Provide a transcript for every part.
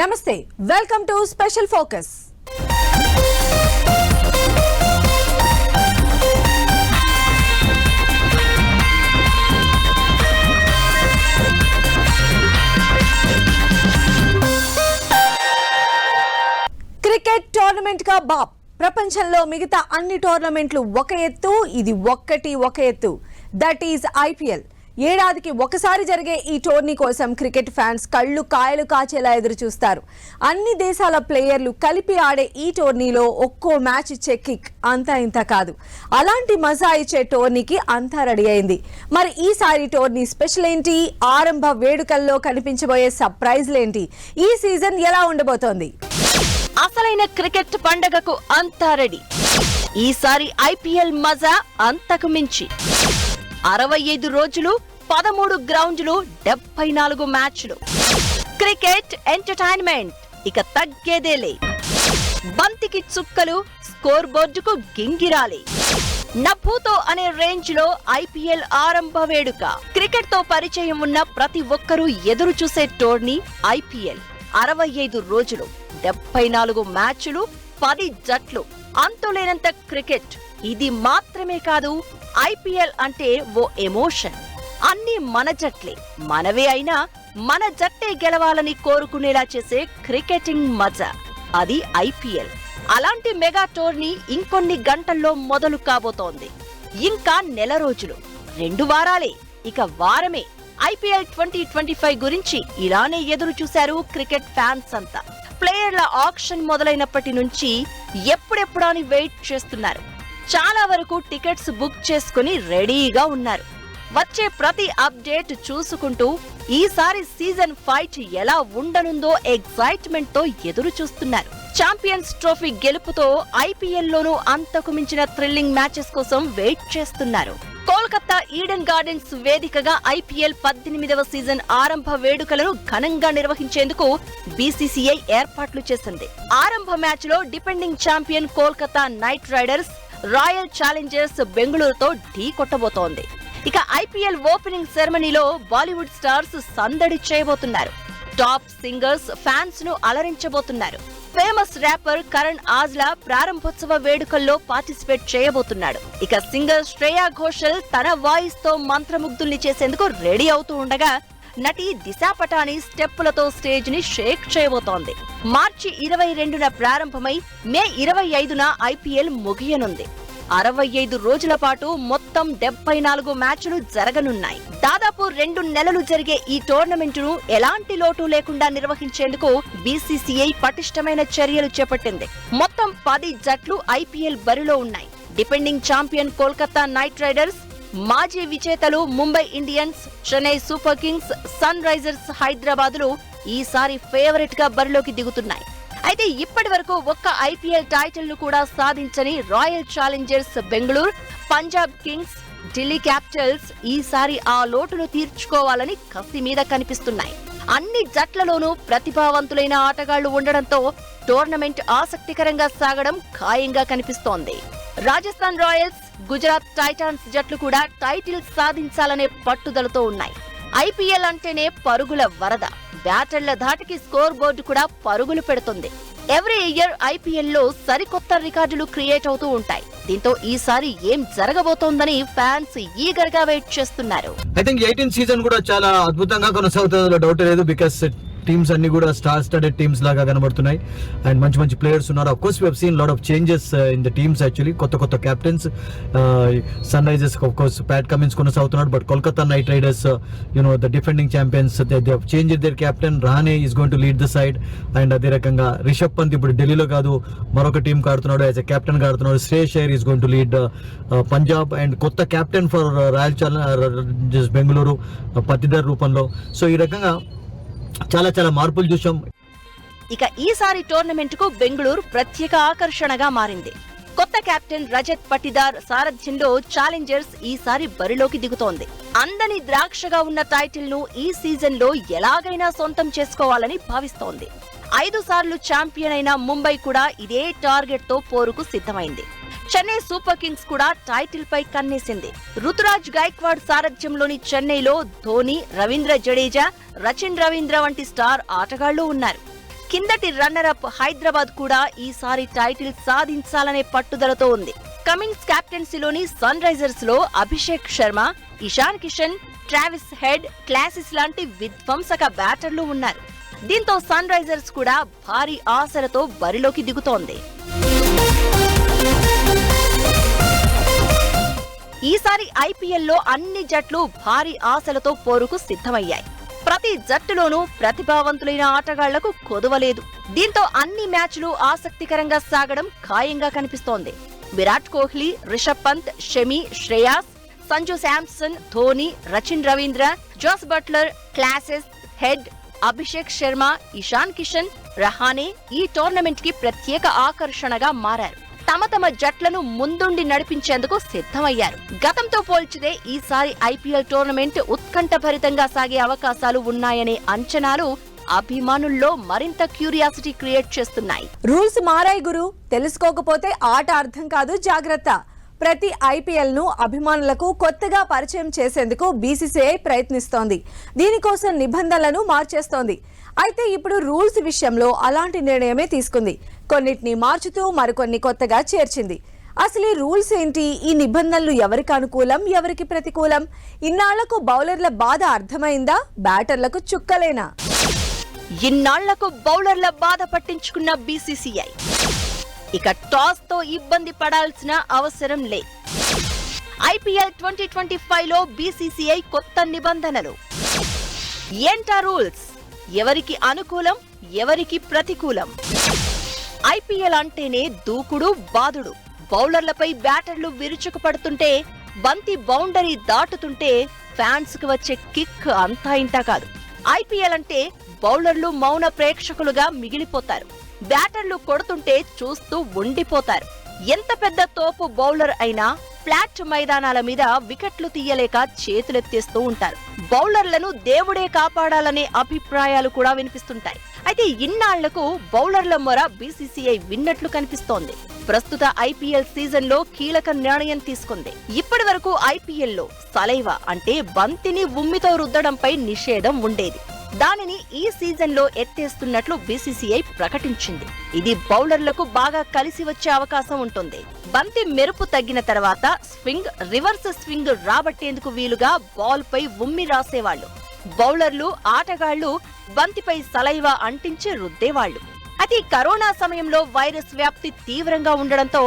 నమస్తే welcome to special focus. Cricket టోర్నమెంట్గా బాబ్ ప్రపంచంలో మిగతా అన్ని టోర్నమెంట్లు ఒక ఎత్తు ఇది ఒక్కటి ఒక ఎత్తు. దట్ ఈజ్ ఐపీఎల్ ఏడాదికి ఒకసారి జరిగే ఈ టోర్నీ కోసం క్రికెట్ ఫ్యాన్స్ కళ్ళు కాయలు కాచేలా ఎదురు చూస్తారు అన్ని దేశాల ప్లేయర్లు కలిపి ఆడే ఈ టోర్నీలో ఒక్కో మ్యాచ్ ఇచ్చే కిక్ అంతా ఇంత కాదు. అలాంటి మజా ఇచ్చే టోర్నీకి అంతా రెడీ అయింది. మరి ఈసారి టోర్నీ స్పెషల్ ఏంటి? ఆరంభ వేడుకల్లో కనిపించబోయే సర్ప్రైజ్లేంటి ఈ సీజన్ ఎలా ఉండబోతోంది? అసలైన క్రికెట్ పండగకు అంతా రెడీ. ఈసారి ఐపీఎల్ మజా అంతకు మించి. అరవై ఐదు రోజులు పదమూడు గ్రౌండ్లు డెబ్బై నాలుగు మ్యాచ్లు. క్రికెట్ ఎంటర్టైన్మెంట్ ఇక తగ్గేదేలే. బంతికి చుక్కలు స్కోర్ బోర్డుకు గింగిరాలి. నభూతో అనే రేంజ్లో ఐపీఎల్ ఆరంభ వేడుక. క్రికెట్తో పరిచయం ఉన్న ప్రతి ఒక్కరూ ఎదురు చూసే టోర్నీ ఐపీఎల్. అరవై ఐదు రోజులు డెబ్బై నాలుగు మ్యాచ్లు పది జట్లు. అంతులేనంత క్రికెట్. ఇది మాత్రమే కాదు ఐపీఎల్ అంటే ఓ ఎమోషన్. అన్ని మన జట్లే. మనవే అయినా మన జట్టే గెలవాలని కోరుకునేలా చేసే క్రికెటింగ్ మజా. అది ఐపీఎల్ అలాంటి మెగా టోర్నీ ఇంకొన్ని గంటల్లో మొదలు కాబోతోంది. ఇంకా నెల రోజులు. రెండు వారాలే. ఇక వారమే. ఐపీఎల్ ట్వంటీ ట్వంటీ ఫైవ్ గురించి ఇలానే ఎదురు చూశారు క్రికెట్ ఫ్యాన్స్ అంతా. ప్లేయర్ల ఆక్షన్ మొదలైనప్పటి నుంచి ఎప్పుడెప్పుడా అని వెయిట్ చేస్తున్నారు. చాలా వరకు టికెట్స్ బుక్ చేసుకుని రెడీగా ఉన్నారు. వచ్చే ప్రతి అప్డేట్ చూసుకుంటూ ఈసారి సీజన్ ఫైట్ ఎలా ఉండనుందో ఎక్సైట్మెంట్తో ఎదురు చూస్తున్నారు. ఛాంపియన్స్ ట్రోఫీ గెలుపుతో ఐపీఎల్ లోనూ అంతకు మించిన థ్రిల్లింగ్ మ్యాచెస్ కోసం వెయిట్ చేస్తున్నారు. కోల్కతా ఈడెన్ గార్డెన్స్ వేదికగా ఐపీఎల్ పద్దెనిమిదవ సీజన్ ఆరంభ వేడుకలను ఘనంగా నిర్వహించేందుకు బీసీసీఐ ఏర్పాట్లు చేసింది. ఆరంభ మ్యాచ్లో defending champion Kolkata knight riders royal challengers బెంగళూరుతో ఢీ కొట్టబోతోంది. ఇక ఐపీఎల్ ఓపెనింగ్ సెరమనీలో బాలీవుడ్ స్టార్స్ సందడి చేయబోతున్నారు. టాప్ సింగర్స్ ఫ్యాన్స్ను అలరించబోతున్నారు. ఫేమస్ ర్యాపర్ కరణ్ ఆజ్లా ప్రారంభోత్సవ వేడుకల్లో పార్టిసిపేట్ చేయబోతున్నాడు. ఇక సింగర్ శ్రేయా ఘోషల్ తన వాయిస్తో మంత్రముగ్ధుల్ని చేసేందుకు రెడీ అవుతూ ఉండగా నటి దిశా పటాని స్టెప్పులతో స్టేజ్ని షేక్ చేయబోతోంది. మార్చి ఇరవై రెండున ప్రారంభమై మే ఇరవై ఐదున ఐపీఎల్ ముగియనుంది. అరవై ఐదు రోజుల పాటు మొత్తం డెబ్బై నాలుగు మ్యాచ్లు జరగనున్నాయి. దాదాపు రెండు నెలలు జరిగే ఈ టోర్నమెంటును ఎలాంటి లోటు లేకుండా నిర్వహించేందుకు బీసీసీఐ పటిష్టమైన చర్యలు చేపట్టింది. మొత్తం పది జట్లు ఐపీఎల్ బరిలో ఉన్నాయి. Defending champion Kolkata knight riders మాజీ విజేతలు Mumbai Indians Chennai super kings sun risers హైదరాబాద్లు ఈసారి ఫేవరెట్గా బరిలోకి దిగుతున్నాయి. అయితే ఇప్పటి వరకు ఒక్క ఐపీఎల్ టైటిల్ను కూడా సాధించని royal challengers Bengaluru Punjab kings Delhi capitals ఈసారి ఆ లోటును తీర్చుకోవాలని కసి మీద కనిపిస్తున్నాయి. అన్ని జట్లలోనూ ప్రతిభావంతులైన ఆటగాళ్ళు ఉండడంతో టోర్నమెంట్ ఆసక్తికరంగా సాగడం ఖాయంగా కనిపిస్తోంది. రాజస్థాన్ రాయల్స్ గుజరాత్ టైటాన్స్ జట్లు కూడా టైటిల్ సాధించాలనే పట్టుదలతో ఉన్నాయి. ఐపీఎల్ అంటేనే పరుగుల వరద. బ్యాటర్ల ధాటికి స్కోర్ బోర్డు కూడా పరుగులు పెడుతుంది. ఎవ్రీ ఇయర్ ఐపీఎల్లో సరికొత్త రికార్డులు క్రియేట్ అవుతూ ఉంటాయి. దీంతో ఈసారి ఏం జరగబోతోందని ఫ్యాన్స్ ఈగర్గా వెయిట్ చేస్తున్నారు. ఐ థింక్ ఎయిటీన్ సీజన్ కూడా చాలా అద్భుతంగా కొనసాగుతుందో డౌట్ లేదు బికాస్ టీమ్స్ అన్ని కూడా స్టార్ స్టడెడ్ టీమ్స్ లాగా కనబడుతున్నాయి. అండ్ మంచి మంచి ప్లేయర్స్ ఉన్నారు. Of course we've seen lot of changes in the teams actually కొత్త కొత్త captains sun risers of course Pat Cummins కొనసాగుతున్నాడు. But Kolkata knight riders you know the defending champions change their captain Rahane is going to lead the side and అదే రకంగా రిషబ్ పంత్ ఇప్పుడు ఢిల్లీలో కాదు మరొక team ఆడుతున్నాడు. As a captain ఆడుతున్నాడు. Shreyas Iyer is going to lead Punjab and కొత్త captain for royal challengers Bengaluru Patidar రూపంలో. సో ఈ రకంగా చాలా చాలా మార్పులు చూసాం ఇక ఈసారి టోర్నమెంట్కు బెంగళూరు ప్రత్యేక ఆకర్షణగా మారింది. కొత్త కెప్టెన్ రజత్ పటిదార్ సారథ్యంలో ఛాలెంజర్స్ ఈసారి బరిలోకి దిగుతోంది. అందని ద్రాక్షగా ఉన్న టైటిల్ను ఈ సీజన్లో ఎలాగైనా సొంతం చేసుకోవాలని భావిస్తోంది. ఐదు సార్లు ఛాంపియన్ అయిన ముంబై కూడా ఇదే టార్గెట్తో పోరుకు సిద్ధమైంది. చెన్నై సూపర్ కింగ్స్ కూడా టైటిల్ పై కన్నేసింది. రుతురాజ్ గైక్వాడ్ సారథ్యంలోని చెన్నైలో ధోని రవీంద్ర జడేజా రచిన్ రవీంద్ర వంటి స్టార్ ఆటగాళ్ళు ఉన్నారు. కిందటి రన్నర్ అప్ హైదరాబాద్ కూడా ఈసారి టైటిల్ సాధించాలనే పట్టుదలతో ఉంది. కమిన్స్ కెప్టెన్సీలోని sun రైజర్స్లో Abhishek Sharma Ishan Kishan Travis Head Klaasen లాంటి విధ్వంసక బ్యాటర్లు ఉన్నారు. దీంతో సన్ రైజర్స్ కూడా భారీ ఆశలతో బరిలోకి దిగుతోంది. ఈసారి ఐపీఎల్లో అన్ని జట్లు భారీ ఆశలతో పోరుకు సిద్ధమయ్యాయి. ప్రతి జట్టులోనూ ప్రతిభావంతులైన ఆటగాళ్ళకు కొదవలేదు దీంతో అన్ని మ్యాచ్లు ఆసక్తికరంగా సాగడం ఖాయంగా కనిపిస్తోంది. Virat Kohli Rishabh Pant Shami Shreyas Sanju Samson Dhoni Rachin Ravindra Jos Buttler Klaasen Head Abhishek Sharma Ishan Kishan Rahane ఈ టోర్నమెంట్కి ప్రత్యేక ఆకర్షణగా మారారు. తమ తమ జట్లను ముందుండి నడిపించేందుకు సిద్ధమయ్యారు. గతంతో పోల్చితే ఈసారి ఐపీఎల్ టోర్నమెంట్ ఉత్కంఠభరితంగా సాగే అవకాశాలు ఉన్నాయనే అంచనాలు అభిమానుల్లో మరింత క్యూరియాసిటీ క్రియేట్ చేస్తున్నాయి. రూల్స్ మారాయి గురు. తెలుసుకోకపోతే ఆట అర్థం కాదు జాగ్రత్త. ప్రతి ఐపీఎల్ను అభిమానులకు కొత్తగా పరిచయం చేసేందుకు బీసీసీఐ ప్రయత్నిస్తోంది. దీనికోసం నిబంధనలను మార్చేస్తోంది. అయితే ఇప్పుడు రూల్స్ విషయంలో అలాంటి నిర్ణయమే తీసుకుంది. కొన్నిటిని మార్చుతూ మరికొన్ని కొత్తగా చేర్చింది. అసలు ఈ రూల్స్ ఏంటి? ఈ నిబంధనలు ఎవరికి అనుకూలం ఎవరికి ప్రతికూలం? ఇన్నాళ్ళకు బౌలర్ల బాధ అర్థమైందా? బ్యాటర్లకు చుక్కలేనా? ఇన్నాళ్ళకు బౌలర్ల బాధ పట్టించుకున్న బీసీసీఐ. ఇక టాస్తో ఇబ్బంది పడాల్సిన అవసరం లే. ఐపీఎల్ ట్వంటీ ట్వంటీ ఫైవ్లో బీసీసీఐ కొత్త నిబంధనలు. ఏంటా రూల్స్? ఎవరికి అనుకూలం ఎవరికి ప్రతికూలం? ఐపీఎల్ అంటేనే దూకుడు బాదుడు. బౌలర్లపై బ్యాటర్లు విరుచుకుపడుతుంటే బంతి బౌండరీ దాటుతుంటే ఫ్యాన్స్కు వచ్చే కిక్ అంతా ఇంతా కాదు. ఐపీఎల్ అంటే బౌలర్లు మౌన ప్రేక్షకులుగా మిగిలిపోతారు. బ్యాటర్లు కొడుతుంటే చూస్తూ ఉండిపోతారు. ఎంత పెద్ద తోపు బౌలర్ అయినా ఫ్లాట్ మైదానాల మీద వికెట్లు తీయలేక చేతులెత్తేస్తూ ఉంటారు. బౌలర్లను దేవుడే కాపాడాలనే అభిప్రాయాలు కూడా వినిపిస్తుంటాయి. అయితే ఇన్నాళ్ళకు బౌలర్ల మొర బీసీసీఐ విన్నట్లు కనిపిస్తోంది. ప్రస్తుత ఐపీఎల్ సీజన్లో కీలక నిర్ణయం తీసుకుంది. ఇప్పటి వరకు ఐపీఎల్లో సలైవా అంటే బంతిని ఉమ్మితో రుద్దడంపై నిషేధం ఉండేది. దానిని ఈ సీజన్లో ఎత్తేస్తున్నట్లు బీసీసీఐ ప్రకటించింది. ఇది బౌలర్లకు బాగా కలిసి వచ్చే అవకాశం ఉంటుంది. బంతి మెరుపు తగ్గిన తర్వాత స్వింగ్ రివర్స్ స్వింగ్ రాబట్టేందుకు వీలుగా బాల్ పై ఉమ్మి రాసేవాళ్ళు బౌలర్లు ఆటగాళ్ళు బంతిపై సలైవా అంటించి రుద్దేవాళ్ళు అయితే కరోనా సమయంలో వైరస్ వ్యాప్తి తీవ్రంగా ఉండడంతో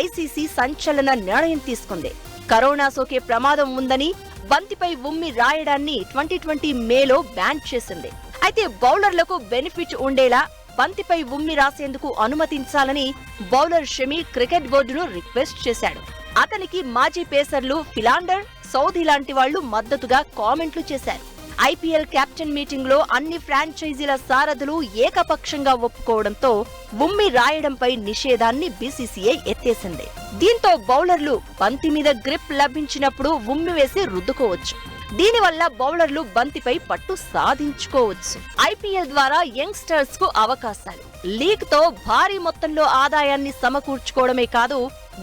ఐసీసీ సంచలన నిర్ణయం తీసుకుంది. కరోనా సోకే ప్రమాదం ఉందని బంతిపై ఉమ్మి రాయడాన్ని ట్వంటీ ట్వంటీ మేలో బ్యాన్ చేసింది. అయితే బౌలర్లకు బెనిఫిట్ ఉండేలా బంతిపై ఉమ్మి రాసేందుకు అనుమతించాలని బౌలర్ షమి క్రికెట్ బోర్డును రిక్వెస్ట్ చేశాడు. అతనికి మాజీ పేసర్లు ఫిలాండర్ సౌదీ లాంటి వాళ్ళు మద్దతుగా కామెంట్లు చేశారు. ఐపీఎల్ కెప్టెన్ మీటింగ్లో అన్ని ఫ్రాంచైజీల సారథులు ఏకపక్షంగా ఒప్పుకోవడంతో ఉమ్మి రాయడంపై నిషేధాన్ని బీసీసీఐ ఎత్తేసింది. దీంతో బౌలర్లు బంతి మీద గ్రిప్ లభించినప్పుడు ఉమ్మి వేసి రుద్దుకోవచ్చు. దీనివల్ల బౌలర్లు బంతిపై పట్టు సాధించుకోవచ్చు. ఐపీఎల్ ద్వారా యంగ్స్టర్స్కు అవకాశాలు. లీగ్తో భారీ మొత్తంలో ఆదాయాన్ని సమకూర్చుకోవడమే కాదు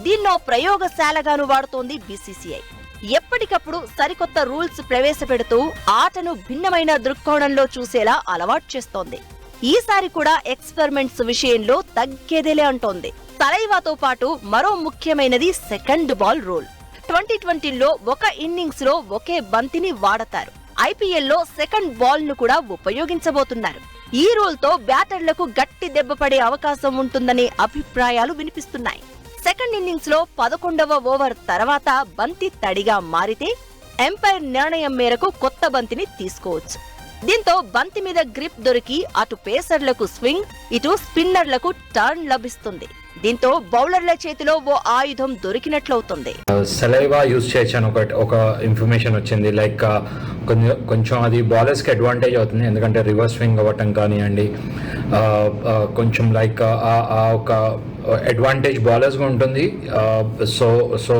దీన్నో ప్రయోగశాలగాను వాడుతోంది బీసీసీఐ. ఎప్పటికప్పుడు సరికొత్త రూల్స్ ప్రవేశపెడుతూ ఆటను భిన్నమైన దృక్కోణంలో చూసేలా అలవాటు చేస్తోంది. ఈసారి కూడా ఎక్స్పెరిమెంట్స్ విషయంలో తగ్గేదేలే అంటోంది. తలైవాతో పాటు మరో ముఖ్యమైనది సెకండ్ బాల్ రూల్. ట్వంటీ ట్వంటీలో ఒక ఇన్నింగ్స్లో ఒకే బంతిని వాడతారు. ఐపీఎల్లో సెకండ్ బాల్ను కూడా ఉపయోగించబోతున్నారు. ఈ రూల్తో బ్యాటర్లకు గట్టి దెబ్బ పడే అవకాశం ఉంటుందనే అభిప్రాయాలు వినిపిస్తున్నాయి. సెకండ్ ఇన్నింగ్స్లో పదకొండవ ఓవర్ తర్వాత బంతి తడిగా మారితే ఎంపైర్ నిర్ణయం మేరకు కొత్త బంతిని తీసుకోవచ్చు. దీంతో బంతి మీద గ్రిప్ దొరికి అటు పేసర్లకు స్వింగ్ ఇటు స్పిన్నర్లకు టర్న్ లభిస్తుంది. దీంతో బౌలర్ల చేతిలో ఓ ఆయుధం దొరికినట్లవుతుంది. సెలైవా యూజ్ చేయొచ్చు ఒకటి ఒక ఒక ఇన్ఫర్మేషన్ వచ్చింది. లైక్ కొంచెం కొంచెం అది బౌలర్స్కి అడ్వాంటేజ్ అవుతుంది. ఎందుకంటే రివర్స్ స్వింగ్ అవ్వటం కానివ్వండి కొంచెం లైక్ ఆ ఒక అడ్వాంటేజ్ బౌలర్స్గా ఉంటుంది. సో సో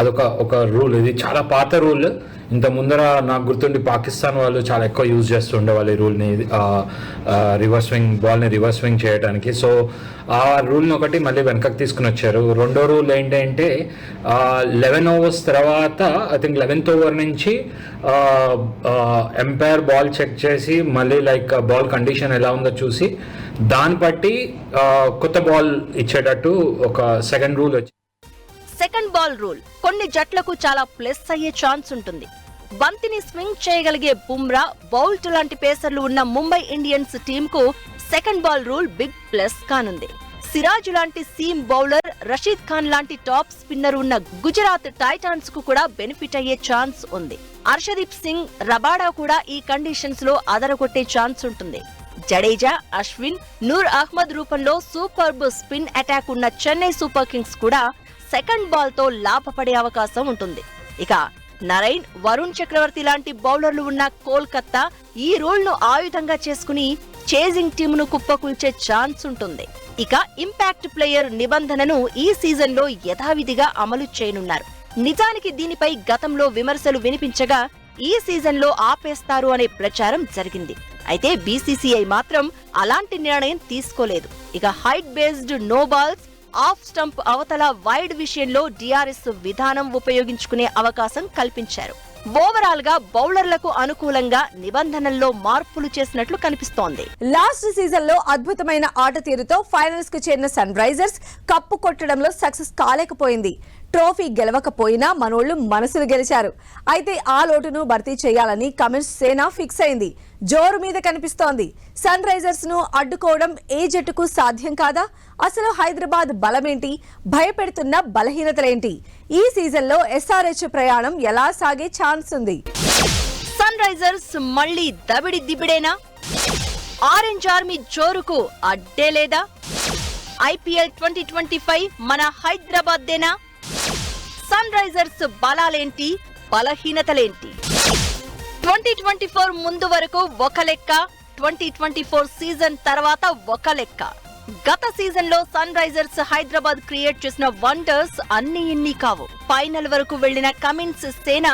అదొక ఒక రూల్ ఇది చాలా పాత రూల్ ఇంత ముందర నాకు గుర్తుండి పాకిస్తాన్ వాళ్ళు చాలా ఎక్కువ యూజ్ చేస్తుండే వాళ్ళు ఈ రూల్ని రివర్స్ స్వింగ్ బాల్ని రివర్స్ స్వింగ్ చేయడానికి సో ఆ రూల్ని ఒకటి మళ్ళీ వెనకకి తీసుకుని వచ్చారు. రెండో రూల్ ఏంటంటే లెవెన్ ఓవర్స్ తర్వాత ఐ థింక్ లెవెన్త్ ఓవర్ నుంచి ఎంపైర్ బాల్ చెక్ చేసి మళ్ళీ లైక్ బాల్ కండిషన్ ఎలా ఉందో చూసి దాన్ని బట్టి కొత్త బాల్ ఇచ్చేటట్టు ఒక సెకండ్ రూల్ వచ్చి సెకండ్ బాల్ రూల్. కొన్ని జట్లకు చాలా ప్లస్ అయ్యే ఛాన్స్ ఉంటుంది. బంతిని స్వింగ్ చేయగలిగే బుమ్రా బౌల్ట్ లాంటి పేసర్లు ఉన్న Mumbai Indians టీంకు second ball rule big plus కానుంది. సిరాజ్ లాంటి సీమ్ బౌలర్ రషీద్ ఖాన్ లాంటి టాప్ స్పిన్నర్ ఉన్న గుజరాత్ టైటాన్స్కు కూడా బెనిఫిట్ అయ్యే ఛాన్స్ ఉంది. హర్షదీప్ సింగ్ రబాడా కూడా ఈ కండిషన్స్లో అదరగొట్టే ఛాన్స్ ఉంటుంది. జడేజా అశ్విన్ నూర్ అహ్మద్ రూపంలో సూపర్బ్ స్పిన్ అటాక్ ఉన్న చెన్నై సూపర్ కింగ్స్ కూడా సెకండ్ బాల్తో లాభపడే అవకాశం ఉంటుంది. ఇక నరైన్ వరుణ్ చక్రవర్తి లాంటి బౌలర్లు ఉన్న కోల్కత్తా ఈ రూల్ను ఆయుధంగా చేసుకుని చేజింగ్ టీమును కుప్పకూల్చే ఛాన్స్ ఉంటుంది. ఇక ఇంపాక్ట్ ప్లేయర్ నిబంధనను ఈ సీజన్లో యథావిధిగా అమలు చేయనున్నారు. నిజానికి దీనిపై గతంలో విమర్శలు వినిపించగా ఈ సీజన్లో ఆపేస్తారు అనే ప్రచారం జరిగింది. అయితే బీసీసీఐ మాత్రం అలాంటి నిర్ణయం తీసుకోలేదు. ఇక height based no balls off stump అవతల వైడ్ విషయంలో డిఆర్ఎస్ విధానం ఉపయోగించుకునే అవకాశం కల్పించారు. ఓవరాల్గా బౌలర్లకు అనుకూలంగా నిబంధనల్లో మార్పులు చేసినట్లు కనిపిస్తోంది. లాస్ట్ సీజన్లో అద్భుతమైన ఆట తీరుతో ఫైనల్స్కు చేరిన సన్ రైజర్స్ కప్పు కొట్టడంలో సక్సెస్ కాలేకపోయింది. ట్రోఫీ గెలవకపోయినా మనోళ్ళు మనసులు గెలిచారు. అయితే ఆ లోటును భర్తీ చేయాలని కమిన్స్ సేన ఫిక్స్ అయింది. జోరు మీద కనిపిస్తోంది. సన్ రైజర్స్ను అడ్డుకోవడం ఏ జట్టుకు సాధ్యం కాదా? అసలు హైదరాబాద్ బలమేంటి? భయపెడుతున్న బలహీనతలేంటి? ఈ సీజన్లో ఎస్ఆర్హెచ్ ప్రయాణం ఎలా సాగే ఛాన్స్ ఉంది? సన్ రైజర్స్ మళ్ళీ దబిడి దిబిడేనా? ఆరెంజ్ ఆర్మీ జోరుకు అడ్డే లేదా? ఐపీఎల్ ట్వంటీ ట్వంటీ ఫైవ్ మన హైదరాబాద్దేనా? సన్ రైజర్స్ బలాలేంటి? బలహీనతలేంటి? ట్వంటీ ట్వంటీ ఫోర్ ముందు వరకు ఒక లెక్క ట్వంటీ ట్వంటీ ఫోర్ సీజన్ తర్వాత ఒక లెక్క. గత సీజన్లో సన్ రైజర్స్ హైదరాబాద్ క్రియేట్ చేసిన వండర్స్ అన్ని ఇన్ని కావు. ఫైనల్ వరకు వెళ్ళిన కమిన్స్ సేన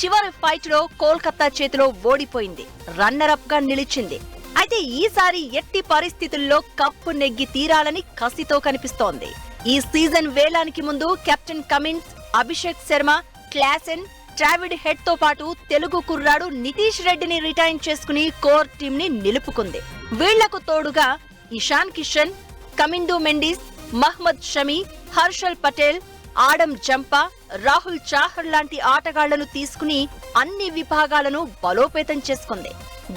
చివరి ఫైట్లో కోల్కతా చేతిలో ఓడిపోయింది. రన్నర్ అప్గా నిలిచింది. అయితే ఈసారి ఎట్టి పరిస్థితుల్లో కప్పు నెగ్గి తీరాలని కసితో కనిపిస్తోంది. ఈ సీజన్ వేలానికి ముందు captain Cummins Abhishek Sharma Klaasen Travis హెడ్తో పాటు తెలుగు కుర్రాడు నితీష్ రెడ్డిని రిటైన్ చేసుకుని కోర్ టీమ్ని నిలుపుకుంది. వీళ్ళకు తోడుగా ఇషాన్ కిషన్ కమిందు మెండిస్ మహ్మద్ షమీ హర్షల్ పటేల్ ఆడం జంపా రాహుల్ చాహర్ లాంటి ఆటగాళ్ళను తీసుకుని అన్ని విభాగాలను బలోపేతం చేసుకుంది.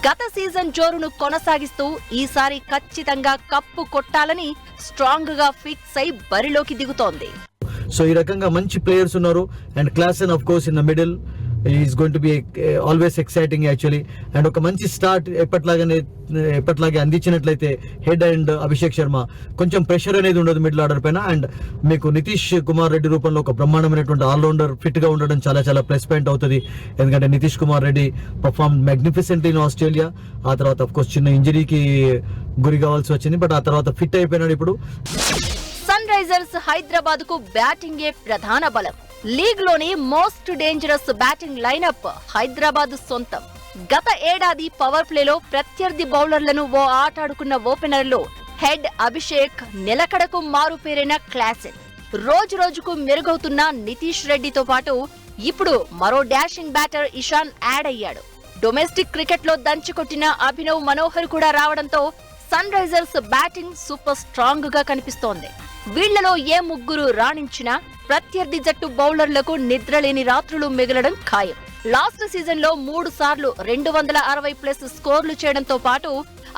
గత సీజన్ జోరును కొనసాగిస్తూ ఈసారి ఖచ్చితంగా కప్పు కొట్టాలని స్ట్రాంగ్గా ఫిక్స్ అయి బరిలోకి దిగుతోంది. సో ఈ రకంగా మంచి ప్లేయర్స్ ఉన్నారు. And class and of course in the middle is going to be always exciting actually and ఒక మంచి స్టార్ట్ ఎప్పట్లాగానే eh, ఎప్పట్లాగే అందించినట్లయితే హెడ్ అండ్ అభిషేక్ శర్మ కొంచెం ప్రెషర్ అనేది ఉండదు మిడిల్ ఆర్డర్ పైన. అండ్ మీకు నితీష్ కుమార్ రెడ్డి రూపంలో ఒక బ్రహ్మాండమైనటువంటి ఆల్రౌండర్ ఫిట్గా ఉండడం చాలా చాలా ప్లస్ పాయింట్ అవుతుంది. ఎందుకంటే Nitish Kumar Reddy perform magnificent in Australia ఆ తర్వాత అఫ్ కోర్స్ చిన్న ఇంజరీకి గురి కావాల్సి వచ్చింది. బట్ ఆ తర్వాత ఫిట్ అయిపోయినాడు ఇప్పుడు. సన్ రైజర్స్ హైదరాబాద్కు బ్యాటింగ్ ప్రధాన బలం. లీగ్లోని most dangerous batting lineup Hyderabad సొంతం. గత ఏడాది పవర్ ప్లేలో ప్రత్యర్థి బౌలర్లను ఓ ఆటాడుకున్న ఓపెనర్లు హెడ్ అభిషేక్ నిలకడకు మారుపేరైన క్లాసిన్ రోజు రోజుకు మెరుగవుతున్న నితీష్ రెడ్డితో పాటు ఇప్పుడు మరో డాషింగ్ బ్యాటర్ ఇషాన్ యాడ్ అయ్యాడు. డొమెస్టిక్ క్రికెట్లో దంచికొట్టిన అభినవ్ మనోహర్ కూడా రావడంతో సన్ రైజర్స్ బ్యాటింగ్ సూపర్ స్ట్రాంగ్గా కనిపిస్తోంది. వీళ్ళలో ఏ ముగ్గురు రాణించినా ప్రత్యర్థి జట్టు బౌలర్లకు నిద్రలేని రాత్రులు మిగలడం ఖాయం. లాస్ట్ సీజన్లో మూడు సార్లు రెండు వందల అరవై ప్లస్ స్కోర్లు చేయడంతో పాటు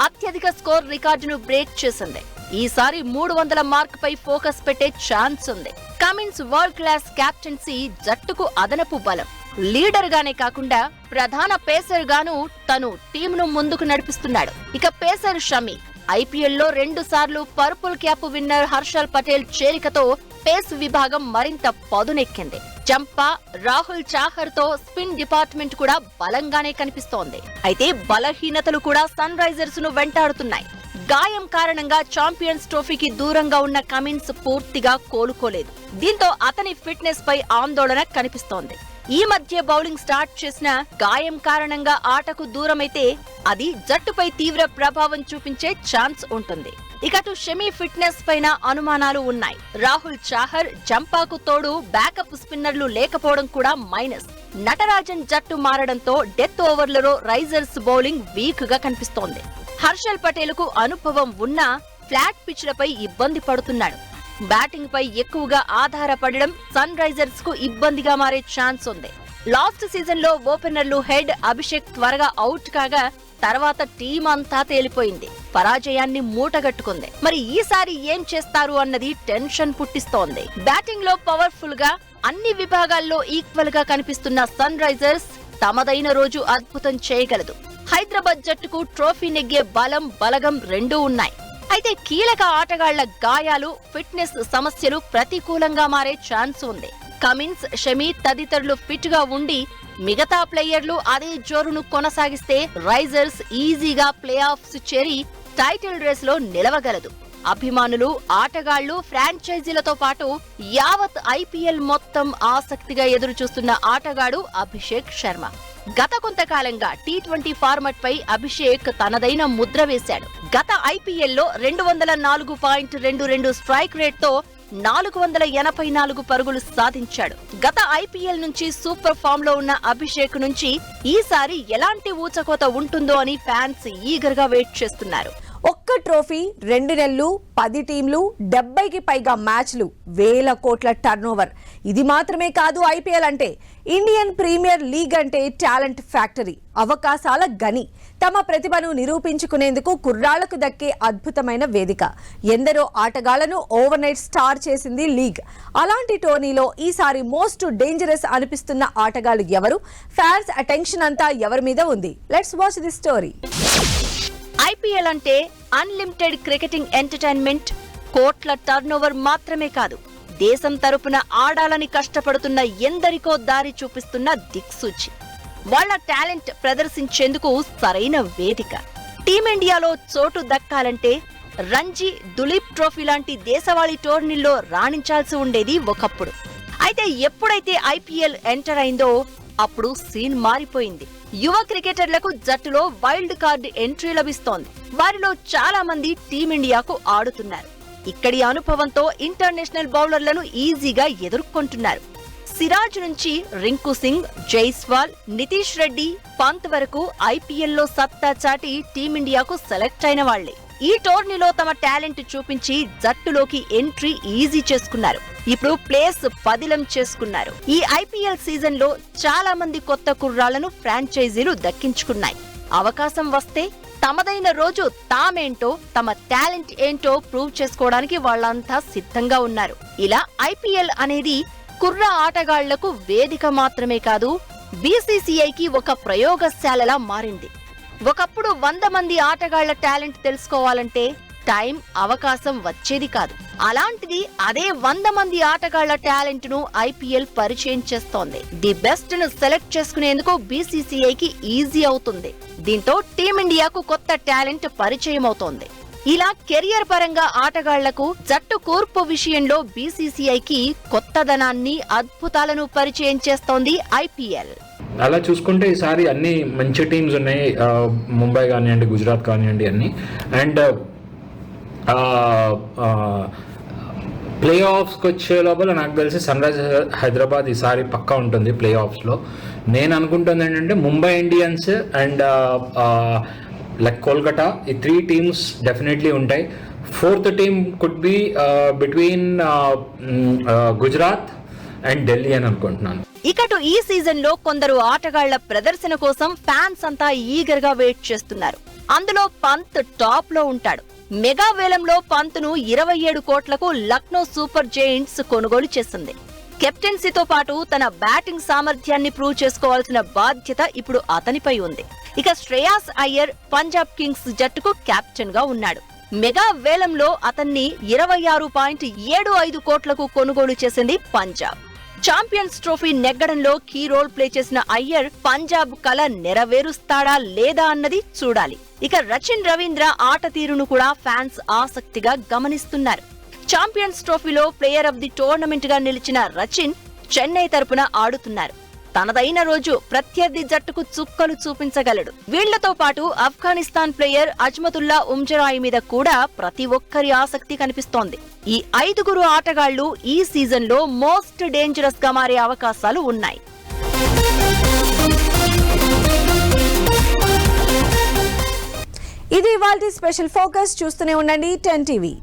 అత్యధిక స్కోర్ రికార్డును బ్రేక్ చేసింది. ఈసారి మూడు వందల మార్క్ పై ఫోకస్ పెట్టే ఛాన్స్ ఉంది. కమిన్స్ వరల్డ్ క్లాస్ క్యాప్టెన్సీ జట్టుకు అదనపు బలం. లీడర్ గానే కాకుండా ప్రధాన పేసర్ గాను తను టీంను ముందుకు నడిపిస్తున్నాడు. ఇక పేసర్ షమి ఐపీఎల్లో రెండు సార్లు purple cap winner Harshal Patel చేరికతో pace విభాగం మరింత పదునెక్కింది. జంపా రాహుల్ చాహర్తో స్పిన్ డిపార్ట్మెంట్ కూడా బలంగానే కనిపిస్తోంది. అయితే బలహీనతలు కూడా సన్ రైజర్స్ను వెంటాడుతున్నాయి. గాయం కారణంగా చాంపియన్స్ ట్రోఫీకి దూరంగా ఉన్న కమిన్స్ పూర్తిగా కోలుకోలేదు. దీంతో అతని ఫిట్నెస్ పై ఆందోళన కనిపిస్తోంది. ఈ మధ్య బౌలింగ్ స్టార్ట్ చేసిన గాయం కారణంగా ఆటకు దూరమైతే అది జట్టుపై తీవ్ర ప్రభావం చూపించే ఛాన్స్ ఉంటుంది. ఇక అటు ఫిట్నెస్ పైన అనుమానాలు ఉన్నాయి. రాహుల్ చాహర్ జంపాకు తోడు బ్యాకప్ స్పిన్నర్లు లేకపోవడం కూడా మైనస్. నటరాజన్ జట్టు మారడంతో డెత్ ఓవర్లలో రైజర్స్ బౌలింగ్ వీక్గా కనిపిస్తోంది. హర్షల్ పటేల్కు అనుభవం ఉన్నా ఫ్లాట్ పిచ్లపై ఇబ్బంది పడుతున్నాడు. బ్యాటింగ్ పై ఎక్కువగా ఆధారపడడం సన్ రైజర్స్కు ఇబ్బందిగా మారే ఛాన్స్ ఉంది. లాస్ట్ సీజన్లో ఓపెనర్లు హెడ్ అభిషేక్ త్వరగా అవుట్ కాగా తర్వాత టీం అంతా తేలిపోయింది. పరాజయాన్ని మూటగట్టుకుంది. మరి ఈసారి ఏం చేస్తారు అన్నది టెన్షన్ పుట్టిస్తోంది. బ్యాటింగ్లో పవర్ఫుల్గా అన్ని విభాగాల్లో ఈక్వల్గా కనిపిస్తున్న సన్ రైజర్స్ తమదైన రోజు అద్భుతం చేయగలదు. హైదరాబాద్ జట్టుకు ట్రోఫీ నెగ్గే బలం బలగం రెండూ ఉన్నాయి. అయితే కీలక ఆటగాళ్ళ గాయాలు ఫిట్నెస్ సమస్యలు ప్రతికూలంగా మారే ఛాన్స్ ఉంది. కమిన్స్ షమి తదితరులు ఫిట్గా ఉండి మిగతా ప్లేయర్లు అదే జోరును కొనసాగిస్తే రైజర్స్ ఈజీగా ప్లే ఆఫ్స్ చేరి టైటిల్ రేస్లో నిలవగలదు. అభిమానులు ఆటగాళ్ళు ఫ్రాంచైజీలతో పాటు యావత్ ఐపీఎల్ మొత్తం ఆసక్తిగా ఎదురుచూస్తున్న ఆటగాడు అభిషేక్ శర్మ. గత కొంతకాలంగా టీ ట్వంటీ ఫార్మట్ పై అభిషేక్ తనదైన ముద్ర వేశాడు. గత ఐపీఎల్లో రెండు వందల నాలుగు పాయింట్ రెండు రెండు స్ట్రైక్ రేట్తో నాలుగు వందల ఎనభై నాలుగు పరుగులు సాధించాడు. గత ఐపీఎల్ నుంచి సూపర్ ఫామ్లో ఉన్న అభిషేక్ నుంచి ఈసారి ఎలాంటి ఊచకోత ఉంటుందో అని ఫ్యాన్స్ ఈగర్గా వెయిట్ చేస్తున్నారు. ఒక్క ట్రోఫీ రెండు నెలలు పది టీంలు డెబ్బైకి పైగా మ్యాచ్లు వేల కోట్ల టర్నోవర్. ఇది మాత్రమే కాదు ఐపీఎల్ అంటే ఇండియన్ ప్రీమియర్ లీగ్ అంటే టాలెంట్ ఫ్యాక్టరీ అవకాశాల గని. తమ ప్రతిభను నిరూపించుకునేందుకు కుర్రాళ్ళకు దక్కే అద్భుతమైన వేదిక. ఎందరో ఆటగాళ్ళను ఓవర్ నైట్ స్టార్ చేసింది లీగ్. అలాంటి టోర్నీలో ఈసారి మోస్ట్ డేంజరస్ అనిపిస్తున్న ఆటగాళ్ళు ఎవరు? ఫ్యాన్స్ అటెన్షన్ అంతా ఎవరి మీద ఉంది? Let's watch the story. IPL అంటే అన్లిమిటెడ్ క్రికెటింగ్ ఎంటర్టైన్మెంట్. కోట్ల టర్నోవర్ మాత్రమే కాదు దేశం తరపున ఆడాలని కష్టపడుతున్న ఎందరికో దారి చూపిస్తున్న దిక్సూచి. వాళ్ళ టాలెంట్ ప్రదర్శించేందుకు సరైన వేదిక. టీమిండియాలో చోటు దక్కాలంటే రంజీ దులీప్ ట్రోఫీ లాంటి దేశవాళీ టోర్నీల్లో రాణించాల్సి ఉండేది ఒకప్పుడు. అయితే ఎప్పుడైతే ఐపీఎల్ ఎంటర్ అయిందో అప్పుడు సీన్ మారిపోయింది. యువ క్రికెటర్లకు జట్టులో వైల్డ్ కార్డ్ ఎంట్రీ లభిస్తోంది. వారిలో చాలా మంది టీమిండియాకు ఆడుతున్నారు. ఇక్కడి అనుభవంతో ఇంటర్నేషనల్ బౌలర్లను ఈజీగా ఎదుర్కొంటున్నారు. సిరాజ్ నుంచి రింకు సింగ్ జైస్వాల్ నితీష్ రెడ్డి పంత్ వరకు ఐపీఎల్లో సత్తా చాటి టీమిండియాకు సెలెక్ట్ అయిన వాళ్ళే ఈ టోర్నీలో తమ టాలెంట్ చూపించి జట్టులోకి ఎంట్రీ ఈజీ చేసుకున్నారు. ఇప్పుడు ప్లేస్ పదిలం చేసుకున్నారు. ఈ ఐపీఎల్ సీజన్లో చాలా మంది కొత్త కుర్రాళ్ళను ఫ్రాంచైజీలు దక్కించుకున్నాయి. అవకాశం వస్తే తమదైన రోజు తామేంటో తమ టాలెంట్ ఏంటో ప్రూవ్ చేసుకోవడానికి వాళ్ళంతా సిద్ధంగా ఉన్నారు. ఇలా ఐపీఎల్ అనేది కుర్ర ఆటగాళ్ళకు వేదిక మాత్రమే కాదు బీసీసీఐకి ఒక ప్రయోగశాలలా మారింది. ఒకప్పుడు వంద మంది ఆటగాళ్ళ టాలెంట్ తెలుసుకోవాలంటే టైం అవకాశం వచ్చేది కాదు. అలాంటిది అదే వంద మంది ఆటగాళ్ళ టాలెంట్ను ఐపీఎల్ పరిచయం చేస్తోంది. ది బెస్ట్ను సెలెక్ట్ చేసుకునేందుకు బీసీసీఐకి ఈజీ అవుతుంది. దీంతో టీమిండియాకు కొత్త టాలెంట్ పరిచయం అవుతోంది ఇలా కెరియర్ పరంగా ఆటగాళ్ళకు జట్టు కూర్పు విషయంలో బీసీసీఐకి కొత్తదనాన్ని అద్భుతాలను పరిచయం చేస్తోంది ఐపీఎల్. అలా చూసుకుంటే ఈసారి అన్ని మంచి టీమ్స్ ఉన్నాయి. ముంబై కానివ్వండి గుజరాత్ కానివ్వండి అన్ని. అండ్ ప్లే ఆఫ్స్కి వచ్చే లోపల నాకు తెలిసి సన్ రైజర్స్ హైదరాబాద్ ఈసారి పక్కా ఉంటుంది ప్లే ఆఫ్స్లో నేను అనుకుంటుంది ఏంటంటే Mumbai Indians and like Kolkata ఈ త్రీ టీమ్స్ డెఫినెట్లీ ఉంటాయి. Fourth team could be between Gujarat and Delhi అని అనుకుంటున్నాను. ఇకటు ఈ సీజన్లో కొందరు ఆటగాళ్ళ ప్రదర్శన కోసం ఫ్యాన్స్ అంతా ఈగర్గా వెయిట్ చేస్తున్నారు. అందులో పంత్ టాప్లో ఉంటాడు. మెగా వేలంలో పంత్ను ఇరవై ఏడు కోట్లకు లక్నో సూపర్ జెయింట్స్ కొనుగోలు చేసింది కెప్టెన్సీతో పాటు తన బ్యాటింగ్ సామర్థ్యాన్ని ప్రూవ్ చేసుకోవాల్సిన బాధ్యత ఇప్పుడు అతనిపై ఉంది. ఇక శ్రేయాస్ అయ్యర్ పంజాబ్ కింగ్స్ జట్టుకు కెప్టెన్గా ఉన్నాడు. మెగా వేలంలో అతన్ని ఇరవై ఆరు పాయింట్ ఏడు ఐదు కోట్లకు కొనుగోలు చేసింది పంజాబ్. ఛాంపియన్స్ ట్రోఫీ నెగ్గడంలో కీ రోల్ ప్లే చేసిన అయ్యర్ పంజాబ్ కల నెరవేరుస్తాడా లేదా అన్నది చూడాలి. ఇక రచిన్ రవీంద్ర ఆట తీరును కూడా ఫ్యాన్స్ ఆసక్తిగా గమనిస్తున్నారు. ఛాంపియన్స్ ట్రోఫీలో ప్లేయర్ ఆఫ్ ది టోర్నమెంట్గా నిలిచిన రచిన్ చెన్నై తరపున ఆడుతున్నారు. తనదైన రోజు ప్రత్యర్థి జట్టుకు చుక్కలు చూపించగలడు. వీళ్ళతో పాటు ఆఫ్ఘనిస్తాన్ ప్లేయర్ అజ్మతుల్లా ఉమ్జరాయి మీద కూడా ప్రతి ఒక్కరి ఆసక్తి కనిపిస్తోంది. ఈ ఐదుగురు ఆటగాళ్ళు ఈ సీజన్లో మోస్ట్ డేంజరస్గా మారే అవకాశాలు ఉన్నాయి. ఇది ఇవాళ స్పెషల్ ఫోకస్. చూస్తూనే ఉండండి టెన్ టీవీ.